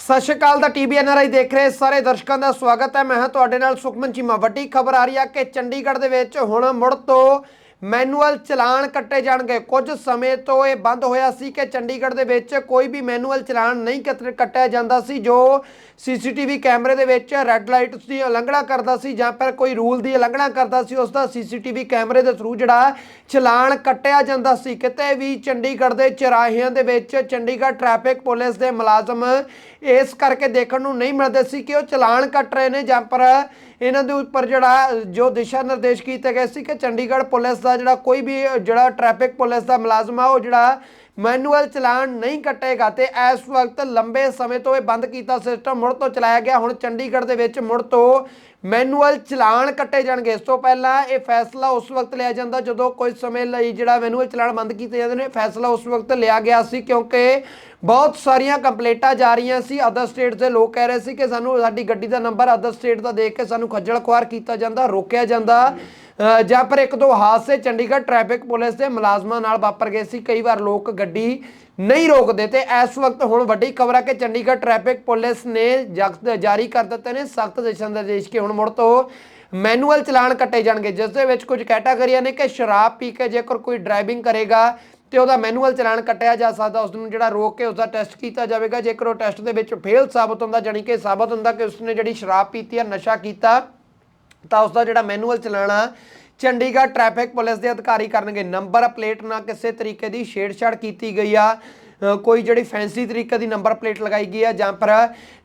ਸਤਿ ਸ਼੍ਰੀ ਅਕਾਲ ਦਾ TB NRI ਦੇਖ ਰਹੇ ਸਾਰੇ ਦਰਸ਼ਕਾਂ ਦਾ ਸਵਾਗਤ ਹੈ। ਮੈਂ ਹਾਂ ਤੁਹਾਡੇ ਨਾਲ ਸੁਖਮਨ ਚੀਮਾ। ਵੱਡੀ ਖਬਰ ਆ ਰਹੀ ਹੈ ਕਿ ਚੰਡੀਗੜ੍ਹ ਦੇ ਵਿੱਚ ਹੁਣ ਮੁੜ ਤੋਂ ਮੈਨੂਅਲ ਚਲਾਨ ਕੱਟੇ ਜਾਣਗੇ। ਕੁਝ ਸਮੇਂ ਤੋਂ ਇਹ ਬੰਦ ਹੋਇਆ ਸੀ ਕਿ ਚੰਡੀਗੜ੍ਹ ਦੇ ਵਿੱਚ ਕੋਈ ਵੀ ਮੈਨੂਅਲ ਚਲਾਨ ਨਹੀਂ ਕੱਟ- ਕੱਟਿਆ ਜਾਂਦਾ ਸੀ, ਜੋ ਸੀਸੀਟੀਵੀ ਕੈਮਰੇ ਦੇ ਵਿੱਚ ਰੈੱਡ ਲਾਈਟ ਦੀ ਉਲੰਘਣਾ ਕਰਦਾ ਸੀ ਜਾਂ ਫਿਰ ਕੋਈ ਰੂਲ ਦੀ ਉਲੰਘਣਾ ਕਰਦਾ ਸੀ, ਉਸ ਦਾ ਸੀਸੀਟੀਵੀ ਕੈਮਰੇ ਦੇ ਥਰੂ ਜਿਹੜਾ ਚਲਾਨ ਕੱਟਿਆ ਜਾਂਦਾ ਸੀ। ਕਿਤੇ ਵੀ ਚੰਡੀਗੜ੍ਹ ਦੇ ਚਰਾਹਿਆਂ ਦੇ ਵਿੱਚ ਚੰਡੀਗੜ੍ਹ ਟ੍ਰੈਫਿਕ ਪੁਲਿਸ ਦੇ ਮੁਲਾਜ਼ਮ ਇਸ ਕਰਕੇ ਦੇਖਣ ਨੂੰ ਨਹੀਂ ਮਿਲਦੇ ਸੀ ਕਿ ਉਹ ਚਲਾਨ ਕੱਟ ਰਹੇ ਨੇ ਜਾਂ ਪਰ ਇਹਨਾਂ ਦੇ ਉੱਪਰ ਜਿਹੜਾ, ਜੋ ਦਿਸ਼ਾ ਨਿਰਦੇਸ਼ ਕੀਤੇ ਗਏ ਸੀ ਕਿ ਚੰਡੀਗੜ੍ਹ ਪੁਲਿਸ ਦਾ ਜਿਹੜਾ ਕੋਈ ਵੀ, ਜਿਹੜਾ ਟ੍ਰੈਫਿਕ ਪੁਲਿਸ ਦਾ ਮੁਲਾਜ਼ਮ ਆ, ਉਹ ਜਿਹੜਾ ਮੈਨੂਅਲ ਚਲਾਨ ਨਹੀਂ ਕੱਟੇਗਾ ਤੇ ਇਸ ਵਕਤ ਲੰਬੇ ਸਮੇਂ ਤੋਂ ਇਹ ਬੰਦ ਕੀਤਾ ਸਿਸਟਮ ਮੁੜ ਤੋਂ ਚਲਾਇਆ ਗਿਆ। ਹੁਣ ਚੰਡੀਗੜ੍ਹ ਦੇ ਵਿੱਚ ਮੁੜ ਤੋਂ ਮੈਨੂਅਲ ਚਲਾਨ ਕੱਟੇ ਜਾਣਗੇ। ਇਸ ਤੋਂ ਪਹਿਲਾਂ ਇਹ ਫੈਸਲਾ ਉਸ ਵਕਤ ਲਿਆ ਜਾਂਦਾ ਜਦੋਂ ਕੁਝ ਸਮੇਂ ਲਈ ਜਿਹੜਾ ਮੈਨੂਅਲ ਚਲਾਨ ਬੰਦ ਕੀਤੇ ਜਾਂਦੇ ਨੇ, ਫੈਸਲਾ ਉਸ ਵਕਤ ਲਿਆ ਗਿਆ ਸੀ ਕਿਉਂਕਿ ਬਹੁਤ ਸਾਰੀਆਂ ਕੰਪਲੇਂਟਾਂ ਜਾ ਰਹੀਆਂ ਸੀ। ਅਦਰ ਸਟੇਟ ਦੇ ਲੋਕ ਕਹਿ ਰਹੇ ਸੀ ਕਿ ਸਾਨੂੰ ਸਾਡੀ ਗੱਡੀ ਦਾ ਨੰਬਰ ਅਦਰ ਸਟੇਟ ਦਾ ਦੇਖ ਕੇ ਸਾਨੂੰ ਖੱਜਲ ਖੁਆਰ ਕੀਤਾ ਜਾਂਦਾ, ਰੋਕਿਆ ਜਾਂਦਾ। ਜਾਂ ਪਰ ਇੱਕ ਦੋ ਹਾਦਸੇ ਚੰਡੀਗੜ੍ਹ ਟ੍ਰੈਫਿਕ ਪੁਲਿਸ ਦੇ ਮੁਲਾਜ਼ਮਾਂ ਨਾਲ ਵਾਪਰ ਗਏ ਸੀ। ਕਈ ਵਾਰ ਲੋਕ ਗੱਡੀ ਨਹੀਂ ਰੋਕਦੇ ਤੇ ਇਸ ਵਕਤ ਹੁਣ ਵੱਡੀ ਖਬਰ ਹੈ ਕਿ ਚੰਡੀਗੜ੍ਹ ਟ੍ਰੈਫਿਕ ਪੁਲਿਸ ਨੇ ਜਖਤ ਜਾਰੀ ਕਰ ਦਿੱਤੇ ਨੇ। ਸਖਤ ਦਿਸ਼ਾ ਨਿਰਦੇਸ਼ ਕਿ ਹੁਣ ਮੁੜ ਤੋਂ ਮੈਨੂਅਲ ਚਲਾਨ ਕੱਟੇ ਜਾਣਗੇ, ਜਿਸ ਦੇ ਵਿੱਚ ਕੁਝ ਕੈਟਾਗਰੀਆਂ ਨੇ ਕਿ ਸ਼ਰਾਬ ਪੀ ਕੇ ਜੇਕਰ ਕੋਈ ਡਰਾਈਵਿੰਗ ਕਰੇਗਾ ਤੇ ਉਹਦਾ ਮੈਨੂਅਲ ਚਲਾਨ ਕੱਟਿਆ ਜਾ ਸਕਦਾ ਉਸ ਨੂੰ ਜਿਹੜਾ ਰੋਕ ਕੇ ਉਸਦਾ ਟੈਸਟ ਕੀਤਾ ਜਾਵੇਗਾ, ਜੇਕਰ ਉਹ ਟੈਸਟ ਦੇ ਵਿੱਚ ਫੇਲ ਸਾਬਤ ਹੁੰਦਾ, ਜਾਣੀ ਕਿ ਸਾਬਤ ਹੁੰਦਾ ਕਿ ਉਸਨੇ ਜਿਹੜੀ ਸ਼ਰਾਬ ਪੀਤੀ ਹੈ ਨਸ਼ਾ ਕੀਤਾ, ਤਾਂ ਉਸਦਾ ਜਿਹੜਾ ਮੈਨੂਅਲ ਚਲਾਣਾ ਚੰਡੀਗੜ੍ਹ ਟ੍ਰੈਫਿਕ ਪੁਲਿਸ ਦੇ ਅਧਿਕਾਰੀ ਕਰਨਗੇ। ਨੰਬਰ ਪਲੇਟ ਨਾਲ ਕਿਸੇ ਤਰੀਕੇ ਦੀ ਛੇੜਛਾੜ ਕੀਤੀ ਗਈ ਆ। ਕੋਈ ਜਿਹੜੀ ਫੈਂਸੀ ਤਰੀਕੇ ਦੀ ਨੰਬਰ ਪਲੇਟ ਲਗਾਈ ਗਈ ਹੈ ਜਾਂ ਪਰ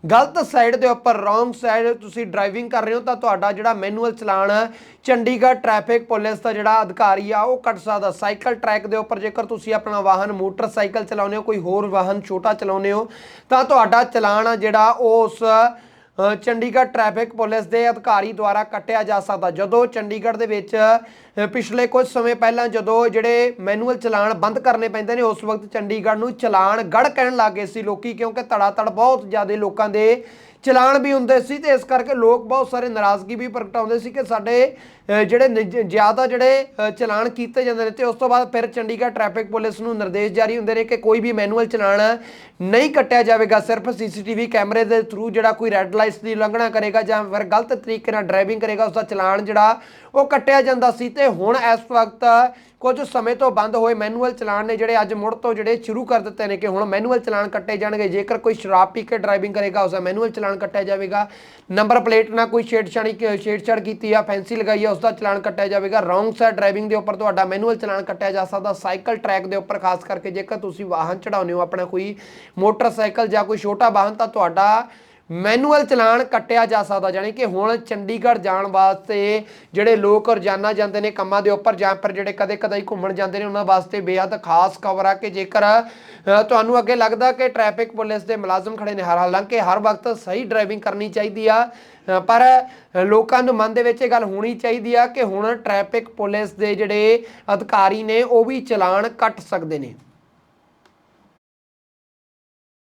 ਗਲਤ ਸਾਈਡ ਦੇ ਉੱਪਰ ਰੋਂਗ ਸਾਈਡ ਤੁਸੀਂ ਡਰਾਈਵਿੰਗ ਕਰ ਰਹੇ ਹੋ, ਤਾਂ ਤੁਹਾਡਾ ਜਿਹੜਾ manual challan Chandigarh traffic police ਦਾ ਜਿਹੜਾ ਅਧਿਕਾਰੀ ਆ, ਉਹ ਕੱਟ ਸਕਦਾ। ਸਾਈਕਲ ਟਰੈਕ ਦੇ ਉੱਪਰ ਜੇਕਰ ਤੁਸੀਂ ਆਪਣਾ ਵਾਹਨ ਮੋਟਰਸਾਈਕਲ ਚਲਾਉਂਦੇ ਹੋ, ਕੋਈ ਹੋਰ ਵਾਹਨ ਛੋਟਾ ਚਲਾਉਂਦੇ ਹੋ, ਤਾਂ ਤੁਹਾਡਾ ਚਲਾਨ ਆ ਜਿਹੜਾ ਉਹ ਉਸ ਚੰਡੀਗੜ੍ਹ ਟ੍ਰੈਫਿਕ ਪੁਲਿਸ ਦੇ ਅਧਿਕਾਰੀ ਦੁਆਰਾ ਕੱਟਿਆ ਜਾ ਸਕਦਾ। ਜਦੋਂ ਚੰਡੀਗੜ੍ਹ ਦੇ ਵਿੱਚ ਪਿਛਲੇ ਕੁਝ ਸਮੇਂ ਪਹਿਲਾਂ ਜਦੋਂ ਜਿਹੜੇ ਮੈਨੂਅਲ ਚਲਾਨ ਬੰਦ ਕਰਨੇ ਪੈਂਦੇ ਨੇ, ਉਸ ਵਕਤ ਚੰਡੀਗੜ੍ਹ ਨੂੰ ਚਲਾਨ ਗੜ ਕਹਿਣ ਲੱਗੇ ਸੀ ਲੋਕੀ, ਕਿਉਂਕਿ ਧੜਾ ਧੜ ਬਹੁਤ ਜ਼ਿਆਦਾ ਲੋਕਾਂ ਦੇ ਚਲਾਨ ਵੀ ਹੁੰਦੇ ਸੀ ਤੇ ਇਸ ਕਰਕੇ ਲੋਕ ਬਹੁਤ ਸਾਰੇ ਨਾਰਾਜ਼ਗੀ ਵੀ ਪ੍ਰਗਟਾਉਂਦੇ ਸੀ ਕਿ ਸਾਡੇ ਜਿਹੜੇ ਨਿਜ- ਜ਼ਿਆਦਾ ਜਿਹੜੇ ਚਲਾਨ ਕੀਤੇ ਜਾਂਦੇ ਨੇ ਤੇ ਉਸ ਤੋਂ ਬਾਅਦ ਫਿਰ ਚੰਡੀਗੜ੍ਹ ਟ੍ਰੈਫਿਕ ਪੁਲਿਸ ਨੂੰ ਨਿਰਦੇਸ਼ ਜਾਰੀ ਹੁੰਦੇ ਨੇ ਕਿ ਕੋਈ ਵੀ ਮੈਨੂਅਲ ਚਲਾਨ ਨਹੀਂ ਕੱਟਿਆ ਜਾਵੇਗਾ, ਸਿਰਫ ਸੀਸੀਟੀਵੀ ਕੈਮਰੇ ਦੇ ਥਰੂ ਜਿਹੜਾ ਕੋਈ ਰੈੱਡ ਲਾਈਟਸ ਦੀ ਉਲੰਘਣਾ ਕਰੇਗਾ ਜਾਂ ਫਿਰ ਗਲਤ ਤਰੀਕੇ ਨਾਲ ਡਰਾਈਵਿੰਗ ਕਰੇਗਾ ਉਸ ਦਾ ਚਲਾਨ ਜਿਹੜਾ ਉਹ ਕੱਟਿਆ ਜਾਂਦਾ ਸੀ ਤੇ ਹੁਣ ਇਸ ਵਕਤ ਕੁਝ ਸਮੇਂ ਤੋਂ ਬੰਦ ਹੋਏ ਮੈਨੂਅਲ ਚਲਾਨ ਨੇ ਜਿਹੜੇ ਅੱਜ ਮੁੜ ਤੋਂ ਜਿਹੜੇ ਸ਼ੁਰੂ ਕਰ ਦਿੱਤੇ ਨੇ ਕਿ ਹੁਣ ਮੈਨੂਅਲ ਚਲਾਨ ਕੱਟੇ ਜਾਣਗੇ, ਜੇਕਰ ਕੋਈ ਸ਼ਰਾਬ ਪੀ ਕੇ ਡਰਾਈਵਿੰਗ ਕਰੇਗਾ ਉਸ ਦਾ ਮੈਨੂਅਲ ਚਲਾਨ ਕੱਟਿਆ ਜਾਵੇਗਾ। ਨੰਬਰ ਪਲੇਟ ਨਾਲ ਕੋਈ ਛੇੜਛਾੜੀ ਛੇੜਛਾੜ ਕੀਤੀ ਆ, ਫੈਂਸੀ ਲਗਾਈ ਆ ਉਸ ਦਾ ਚਲਾਨ ਕੱਟਿਆ ਜਾਵੇਗਾ। ਰੋਂਗ ਸਾਈਡ ਡਰਾਈਵਿੰਗ ਦੇ ਉੱਪਰ ਤੁਹਾਡਾ ਮੈਨੂਅਲ ਚਲਾਨ ਕੱਟਿਆ ਜਾ ਸਕਦਾ। ਸਾਈਕਲ ਟਰੈਕ ਦੇ ਉੱਪਰ, ਖਾਸ ਕਰਕੇ ਜੇਕਰ ਤੁਸੀਂ ਵਾਹਨ ਚੜਾਉਂਦੇ ਹੋ ਆਪਣਾ ਕੋਈ ਮੋਟਰਸਾਈਕਲ ਜਾਂ ਕੋਈ ਛੋਟਾ ਵਾਹਨ, ਤਾਂ ਤੁਹਾਡਾ ਮੈਨੂਅਲ ਚਲਾਨ ਕੱਟਿਆ ਜਾ ਸਕਦਾ, ਜਾਣੀ ਕਿ ਹੁਣ ਚੰਡੀਗੜ੍ਹ ਜਾਣ ਵਾਸਤੇ ਜਿਹੜੇ ਲੋਕ ਰੋਜ਼ਾਨਾ ਜਾਂਦੇ ਨੇ ਕੰਮਾਂ ਦੇ ਉੱਪਰ ਜਾਂ ਫਿਰ ਜਿਹੜੇ ਕਦੇ ਕਦੇ ਘੁੰਮਣ ਜਾਂਦੇ ਨੇ, ਉਹਨਾਂ ਵਾਸਤੇ ਬੇਹੱਦ ਖਾਸ ਖਬਰ ਆ ਕਿ ਜੇਕਰ ਤੁਹਾਨੂੰ ਅੱਗੇ ਲੱਗਦਾ ਕਿ ਟ੍ਰੈਫਿਕ ਪੁਲਿਸ ਦੇ ਮੁਲਾਜ਼ਮ ਖੜੇ ਨੇ ਹਰ ਹਾਲਾਂਕਿ ਹਰ ਵਕਤ ਸਹੀ ਡਰਾਈਵਿੰਗ ਕਰਨੀ ਚਾਹੀਦੀ ਆ ਪਰ ਲੋਕਾਂ ਨੂੰ ਮਨ ਦੇ ਵਿੱਚ ਇਹ ਗੱਲ ਹੋਣੀ ਚਾਹੀਦੀ ਆ ਕਿ ਹੁਣ ਟ੍ਰੈਫਿਕ ਪੁਲਿਸ ਦੇ ਜਿਹੜੇ ਅਧਿਕਾਰੀ ਨੇ, ਉਹ ਵੀ ਚਲਾਨ ਕੱਟ ਸਕਦੇ ਨੇ।